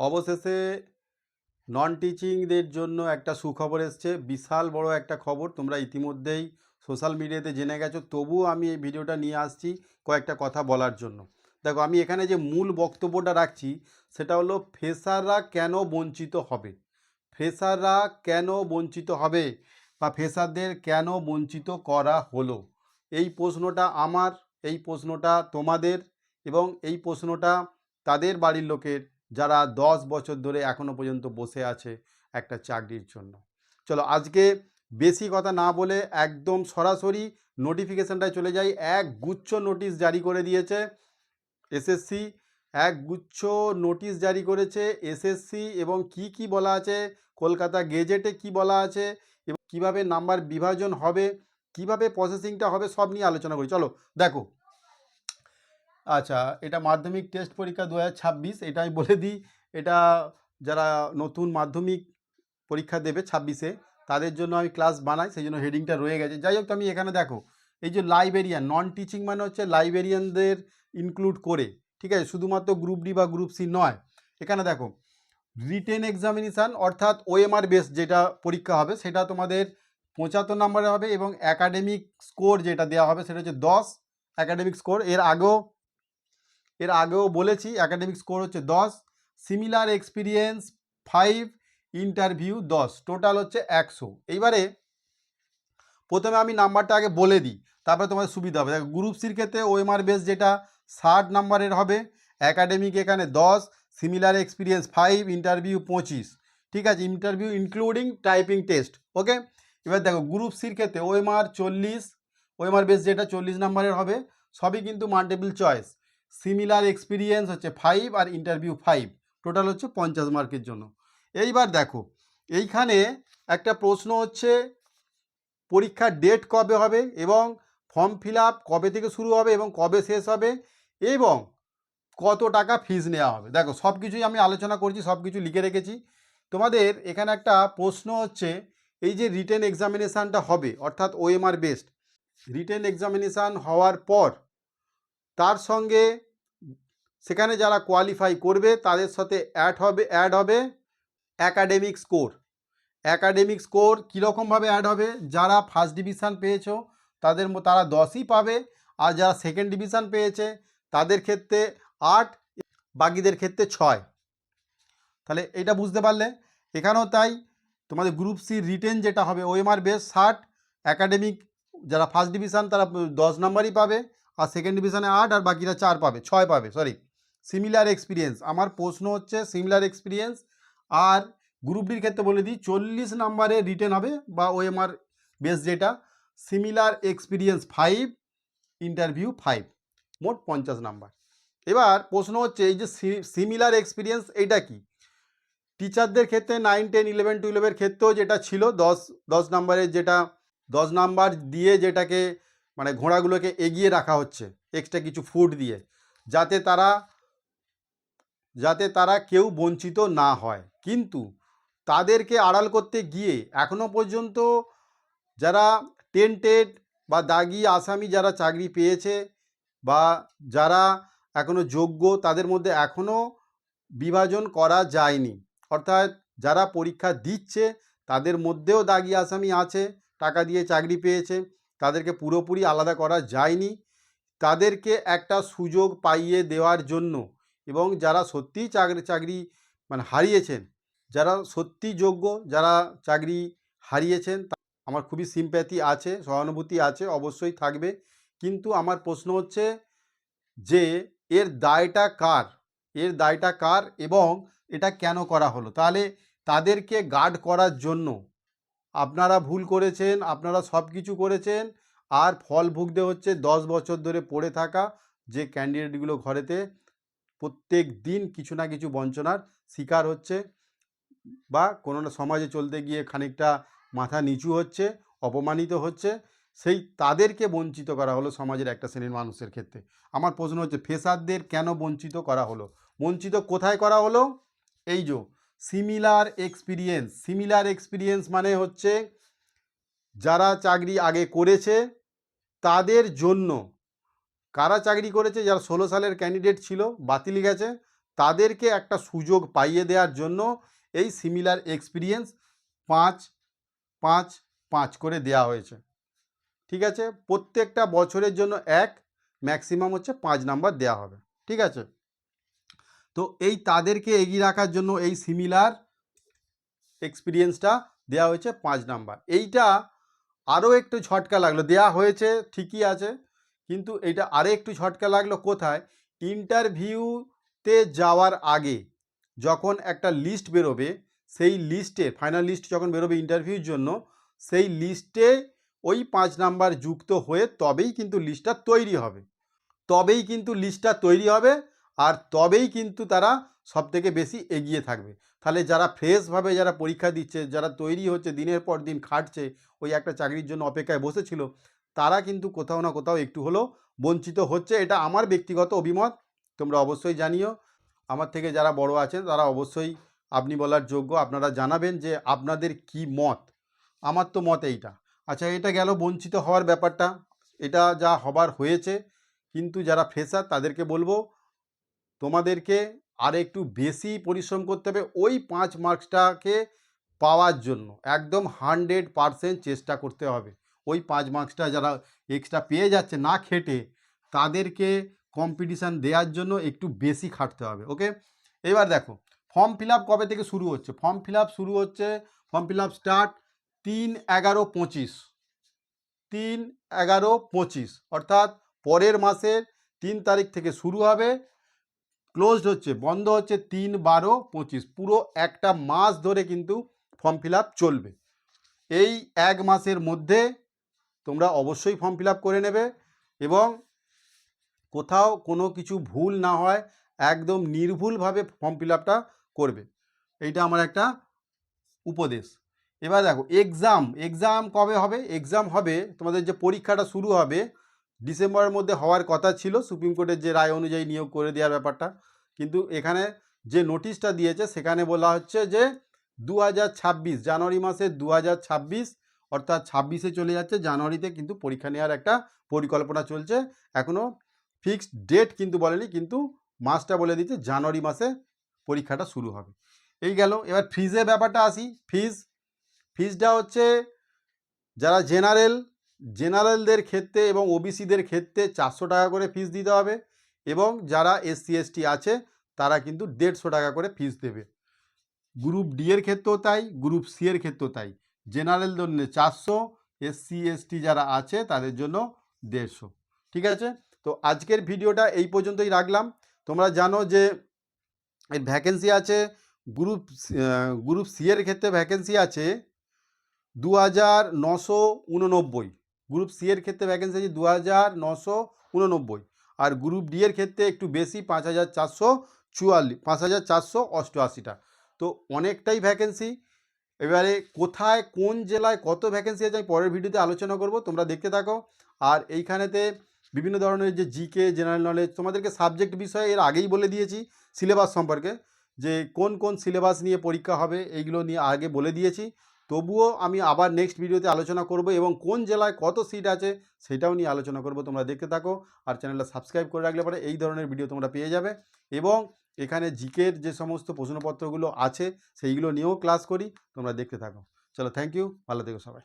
অবশেষে নন টিচিংদের জন্য একটা সুখবর এসছে। বিশাল বড় একটা খবর, তোমরা ইতিমধ্যেই সোশ্যাল মিডিয়াতে জেনে গেছো। তবুও আমি এই ভিডিওটা নিয়ে আসছি কয়েকটা কথা বলার জন্য। দেখো, আমি এখানে যে মূল বক্তব্যটা রাখছি, সেটা হলো ফ্রেশাররা কেন বঞ্চিত হবে? ফ্রেশাররা কেন বঞ্চিত হবে? বা ফ্রেশারদের কেন বঞ্চিত করা হলো? এই প্রশ্নটা আমার, এই প্রশ্নটা তোমাদের এবং এই প্রশ্নটা তাদের বাড়ির লোকের যারা দশ বছর ধরে এখনও পর্যন্ত বসে আছে একটা চাকরির জন্য। চলো আজকে বেশি কথা না বলে একদম সরাসরি নোটিফিকেশানটায় চলে যাই। এক গুচ্ছ নোটিশ জারি করে দিয়েছে এসএসসি এক গুচ্ছ নোটিশ জারি করেছে এসএসসি এবং কি কি বলা আছে, কলকাতা গেজেটে কি বলা আছে, এবং কীভাবে নাম্বার বিভাজন হবে, কীভাবে প্রসেসিংটা হবে সব নিয়ে আলোচনা করি। চলো দেখো। আচ্ছা এটা মাধ্যমিক টেস্ট পরীক্ষা দু হাজার ছাব্বিশ এটা আমি বলে দিই। এটা যারা নতুন মাধ্যমিক পরীক্ষা দেবে ছাব্বিশে, তাদের জন্য আমি ক্লাস বানাই, সেই জন্য হেডিংটা রয়ে গেছে। যাই হোক আমি এখানে দেখো, এই যে লাইব্রেরিয়ান নন টিচিং মানে হচ্ছে লাইব্রেরিয়ানদের ইনক্লুড করে, ঠিক আছে? শুধুমাত্র গ্রুপ ডি বা গ্রুপ সি নয়। এখানে দেখো রিটেন এক্সামিনেশান অর্থাৎ ওএমআর বেস যেটা পরীক্ষা হবে, সেটা তোমাদের পঁচাত্তর নম্বরে হবে এবং একাডেমিক স্কোর যেটা দেওয়া হবে, সেটা হচ্ছে দশ। একাডেমিক স্কোর এর আগেও এর আগেও বলেছি অ্যাকাডেমিক স্কোর হচ্ছে দশ সিমিলার এক্সপিরিয়েন্স ফাইভ ইন্টারভিউ দশ টোটাল হচ্ছে একশো। এইবারে প্রথমে আমি নাম্বারটা আগে বলে দিই, তারপরে তোমাদের সুবিধা হবে। দেখো গ্রুপ সির ক্ষেত্রে ওএমআর বেস যেটা, ষাট নাম্বারের হবে অ্যাকাডেমিক এখানে দশ সিমিলার এক্সপিরিয়েন্স ফাইভ ইন্টারভিউ পঁচিশ। ঠিক আছে interview including typing test okay এবার দেখো গ্রুপ সির ক্ষেত্রে ওএমআর চল্লিশ ওএমআর বেস যেটা চল্লিশ নাম্বারের হবে, সবই কিন্তু মাল্টিপল চয়েস সিমিলার এক্সপিরিয়েন্স হচ্ছে ফাইভ আর ইন্টারভিউ ফাইভ টোটাল হচ্ছে পঞ্চাশ মার্কের জন্য। এইবার দেখো, এইখানে একটা প্রশ্ন হচ্ছে, পরীক্ষার ডেট কবে হবে এবং ফর্ম ফিল আপ কবে থেকে শুরু হবে এবং কবে শেষ হবে এবং কত টাকা ফিজ নেওয়া হবে। দেখো, সব কিছুই আমি আলোচনা করছি, সব কিছু লিখে রেখেছি। তোমাদের এখানে একটা প্রশ্ন হচ্ছে, এই যে রিটেন এক্সামিনেশানটা হবে, অর্থাৎ ওএমআর বেসড রিটেন এক্সামিনেশান হওয়ার পর তার সঙ্গে সেখানে যারা কোয়ালিফাই করবে, তাদের সাথে অ্যাড হবে অ্যাড হবে অ্যাকাডেমিক স্কোর অ্যাকাডেমিক স্কোর কীরকমভাবে অ্যাড হবে? যারা ফার্স্ট ডিভিশান পেয়েছ, তাদের তারা দশই পাবে। আর যারা সেকেন্ড ডিভিশান পেয়েছে, তাদের ক্ষেত্রে আট, বাকিদের ক্ষেত্রে ছয়। তাহলে এটা বুঝতে পারলে? এখানেও তাই তোমাদের গ্রুপ সি রিটেন যেটা হবে ওএমআর বেস ষাট অ্যাকাডেমিক যারা ফার্স্ট ডিভিশান তারা দশ নম্বরই পাবে। আর সেকেন্ড ডিভিশনে আট আর বাকিরা চার পাবে, ছয় পাবে সরি সিমিলার এক্সপিরিয়েন্স আমার প্রশ্ন হচ্ছে সিমিলার এক্সপিরিয়েন্স আর গ্রুপ ডির ক্ষেত্রে বলে দিই, চল্লিশ নাম্বারে রিটেন হবে বা ওএমআর বেস যেটা similar experience five interview five মোট পঞ্চাশ নাম্বার। এবার প্রশ্ন হচ্ছে, এই যে সিমিলার এক্সপিরিয়েন্স এইটা কি? টিচারদের ক্ষেত্রে নাইন টেন ইলেভেন টুয়েলভের ক্ষেত্রেও যেটা ছিল, দশ দশ নাম্বারের যেটা, দশ নাম্বার দিয়ে যেটাকে মানে ঘোড়াগুলোকে এগিয়ে রাখা হচ্ছে এক্সট্রা কিছু ফুড দিয়ে, যাতে তারা যাতে তারা কেউ বঞ্চিত না হয়। কিন্তু তাদেরকে আড়াল করতে গিয়ে এখনও পর্যন্ত যারা টেন্টেড বা দাগি আসামি যারা চাকরি পেয়েছে বা যারা এখনও যোগ্য, তাদের মধ্যে এখনও বিভাজন করা যায়নি। অর্থাৎ যারা পরীক্ষা দিচ্ছে, তাদের মধ্যেও দাগি আসামি আছে, টাকা দিয়ে চাকরি পেয়েছে। তাদেরকে পুরোপুরি আলাদা করা যায়নি। তাদেরকে একটা সুযোগ পাইয়ে দেওয়ার জন্য এবং যারা সত্যিই চাকরি চাকরি মানে হারিয়েছেন, যারা সত্যি যোগ্য, যারা চাকরি হারিয়েছেন আমার খুবই সিম্প্যাথি আছে, সহানুভূতি আছে, অবশ্যই থাকবে। কিন্তু আমার প্রশ্ন হচ্ছে যে, এর দায়টা কার? এর দায়টা কার এবং এটা কেন করা হলো? তাহলে তাদেরকে গার্ড করার জন্য আপনারা ভুল করেছেন, আপনারা সব কিছু করেছেন আর ফল ভুগতে হচ্ছে দশ বছর ধরে পড়ে থাকা যে ক্যান্ডিডেটগুলো ঘরেতে, প্রত্যেক দিন কিছু না কিছু বঞ্চনার শিকার হচ্ছে বা কোনো না সমাজে চলতে গিয়ে খানিকটা মাথা নিচু হচ্ছে, অপমানিত হচ্ছে, সেই তাদেরকে বঞ্চিত করা হলো সমাজের একটা শ্রেণির মানুষের ক্ষেত্রে। আমার প্রশ্ন হচ্ছে ফেসারদের কেন বঞ্চিত করা হলো? বঞ্চিত কোথায় করা হলো? এই যে সিমিলার এক্সপিরিয়েন্স সিমিলার এক্সপিরিয়েন্স মানে হচ্ছে যারা চাকরি আগে করেছে, তাদের জন্য, কারা চাকরি করেছে, যারা ষোলো সালের ক্যান্ডিডেট ছিল, বাতিল গেছে, তাদেরকে একটা সুযোগ পাইয়ে দেওয়ার জন্য এই সিমিলার এক্সপিরিয়েন্স পাঁচ পাঁচ পাঁচ করে দেওয়া হয়েছে। ঠিক আছে? প্রত্যেকটা বছরের জন্য এক ম্যাক্সিমাম হচ্ছে পাঁচ নাম্বার দেওয়া হবে। ঠিক আছে? তো এই তাদেরকে এগিয়ে রাখার জন্য এই সিমিলার এক্সপিরিয়েন্সটা দেওয়া হয়েছে পাঁচ নাম্বার এইটা আরও একটু ঝটকা লাগল। দেওয়া হয়েছে, ঠিকই আছে, কিন্তু এটা আরও একটু ঝটকা লাগল কোথায়? ইন্টারভিউতে যাওয়ার আগে যখন একটা লিস্ট বেরোবে, সেই লিস্টে, ফাইনাল লিস্ট যখন বেরোবে ইন্টারভিউর জন্য, সেই লিস্টে ওই পাঁচ নাম্বার যুক্ত হয়ে তবেই কিন্তু লিস্টটা তৈরি হবে। তবেই কিন্তু লিস্টটা তৈরি হবে আর তবেই কিন্তু তারা সব থেকে বেশি এগিয়ে থাকবে। তাহলে যারা ফ্রেশভাবে যারা পরীক্ষা দিচ্ছে, যারা তৈরি হচ্ছে, দিনের পর দিন খাটছে, ওই একটা চাকরির জন্য অপেক্ষায় বসেছিল, তারা কিন্তু কোথাও না কোথাও একটু হলেও বঞ্চিত হচ্ছে। এটা আমার ব্যক্তিগত অভিমত, তোমরা অবশ্যই জানিও। আমার থেকে যারা বড় আছেন, তারা অবশ্যই আপনি বলার যোগ্য, আপনারা জানাবেন যে আপনাদের কি মত। আমার তো মত এইটা। আচ্ছা এটা গেল বঞ্চিত হওয়ার ব্যাপারটা। এটা যা হবার হয়েছে, কিন্তু যারা ফ্রেশার তাদেরকে বলব তোমাদেরকে আর একটু বেশি পরিশ্রম করতে হবে ওই পাঁচ মার্কসটাকে পাওয়ার জন্য। একদম হান্ড্রেড পারসেন্ট চেষ্টা করতে হবে। ওই পাঁচ মার্কসটা যারা এক্সট্রা পেয়ে যাচ্ছে না খেটে, তাদেরকে কম্পিটিশান দেওয়ার জন্য একটু বেশি খাটতে হবে ওকে এবার দেখো ফর্ম ফিল কবে থেকে শুরু হচ্ছে? ফর্ম ফিল শুরু হচ্ছে ফর্ম ফিল স্টার্ট তিন এগারো পঁচিশ। তিন এগারো পঁচিশ, অর্থাৎ পরের মাসের তিন তারিখ থেকে শুরু হবে। ক্লোজড হচ্ছে, বন্ধ হচ্ছে তিন বারো পঁচিশ। পুরো একটা মাস ধরে কিন্তু ফর্ম ফিল চলবে। এই এক মাসের মধ্যে তোমরা অবশ্যই ফর্ম ফিল করে নেবে এবং কোথাও কোনো কিছু ভুল না হয়, একদম নির্ভুলভাবে ফর্ম ফিল করবে। এইটা আমার একটা উপদেশ। এবার দেখো এক্সাম এক্সাম কবে হবে? এক্সাম হবে, তোমাদের যে পরীক্ষাটা শুরু হবে ডিসেম্বরের মধ্যে হওয়ার কথা ছিল, সুপ্রিম কোর্টের যে রায় অনুযায়ী নিয়োগ করে দেওয়ার ব্যাপারটা। কিন্তু এখানে যে নোটিশটা দিয়েছে, সেখানে বলা হচ্ছে যে দু জানুয়ারি মাসে দু অর্থাৎ ছাব্বিশে চলে যাচ্ছে, জানুয়ারিতে কিন্তু পরীক্ষা নেওয়ার একটা পরিকল্পনা চলছে। এখনও ফিক্সড ডেট কিন্তু বলেনি, কিন্তু মাসটা বলে দিচ্ছে, জানুয়ারি মাসে পরীক্ষাটা শুরু হবে। এই গেল, এবার ফিজের ব্যাপারটা আসি। ফিজ ফিজটা হচ্ছে যারা জেনারেল জেনারেলদের ক্ষেত্রে এবং ওবিসিদের ক্ষেত্রে চারশো টাকা করে ফিস দিতে হবে এবং যারা এসসি, এসটি আছে, তারা কিন্তু দেড়শো টাকা করে ফিস দেবে। গ্রুপ ডি এর ক্ষেত্রেও তাই গ্রুপ সি এর ক্ষেত্রেও তাই। জেনারেল জন্য চারশো, এসসি, এসটি যারা আছে, তাদের জন্য দেড়শো। ঠিক আছে? তো আজকের ভিডিওটা এই পর্যন্তই রাখলাম। তোমরা জানো যে এর ভ্যাকেন্সি আছে গ্রুপ গ্রুপ সি এর ক্ষেত্রে ভ্যাকেন্সি আছে দু হাজার নশো উননব্বই। গ্রুপ সি এর ক্ষেত্রে ভ্যাকেন্সি আছে দু হাজার নশো উননব্বই। আর গ্রুপ ডি এর ক্ষেত্রে একটু বেশি, পাঁচ হাজার চারশো চুয়াল্লিশ, পাঁচ হাজার চারশো অষ্টআশিটা। তো অনেকটাই ভ্যাকেন্সি এবারে কোথায়, কোন জেলায় কত ভ্যাকেন্সি আছে আমি পরের ভিডিওতে আলোচনা করব, তোমরা দেখতে থাকো। আর এইখানেতে বিভিন্ন ধরনের যে জিকে জেনারেল নলেজ তোমাদেরকে সাবজেক্ট বিষয়ে এর আগেই বলে দিয়েছি সিলেবাস সম্পর্কে। যে কোন কোন সিলেবাস নিয়ে পরীক্ষা হবে, এইগুলো নিয়ে আগে বলে দিয়েছি। তবুও আমি আবার নেক্সট ভিডিওতে আলোচনা করব এবং কোন জেলায় কত সিট আছে সেটাও নিয়ে আলোচনা করব, তোমরা দেখতে থাকো আর চ্যানেলটা সাবস্ক্রাইব করে রাখলে পরে এই ধরনের ভিডিও তোমরা পেয়ে যাবে এবং এখানে জিকের যে সমস্ত প্রশ্নপত্রগুলো আছে সেইগুলো নিয়েও ক্লাস করি, তোমরা দেখতে থাকো। চলো থ্যাংক ইউ ভালো থেকো সবাই।